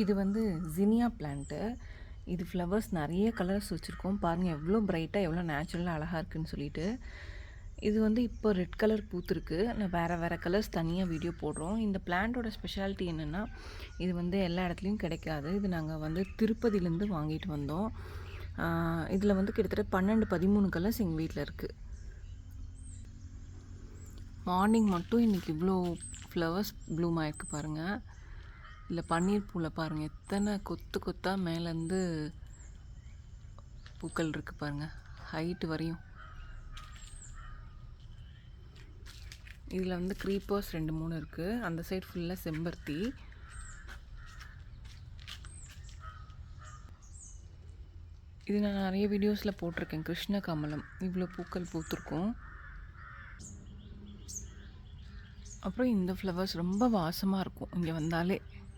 இது வந்து zinnia plant. இது ஃப்ளவர்ஸ் நிறைய கலர்ஸ் வச்சுருக்கோம். பாருங்கள் எவ்வளோ பிரைட்டாக எவ்வளோ நேச்சுரலாக அழகாக இருக்குன்னு சொல்லிட்டு. இது வந்து இப்போ ரெட் கலர் பூத்துருக்கு. நான் வேறு வேறு கலர்ஸ் தனியாக வீடியோ போடுறோம். இந்த பிளான்ட்டோட ஸ்பெஷாலிட்டி என்னென்னா இது வந்து எல்லா இடத்துலையும் கிடைக்காது. இது நாங்கள் வந்து திருப்பதியிலேருந்து வாங்கிட்டு வந்தோம். இதில் வந்து கிட்டத்தட்ட பன்னெண்டு பதிமூணு கலர்ஸ் எங்கள் வீட்டில் இருக்குது மார்னிங் மட்டும் இன்றைக்கி இவ்வளோ ஃப்ளவர்ஸ் ப்ளூம் ஆகிருக்கு பாருங்கள் இல்லை பன்னீர் பூவில் பாருங்கள் எத்தனை கொத்து கொத்தாக மேலேருந்து பூக்கள் இருக்குது பாருங்கள் ஹைட்டு வரையும். இதில் வந்து க்ரீப்பர்ஸ் ரெண்டு மூணு இருக்குது அந்த சைடு ஃபுல்லாக செம்பருத்தி. இது நான் நிறைய வீடியோஸில் போட்டிருக்கேன். கிருஷ்ண கமலம் இவ்வளோ பூக்கள் பூத்துருக்கும். அப்புறம் இந்த ஃப்ளவர்ஸ் ரொம்ப வாசமாக இருக்கும். இங்கே வந்தாலே.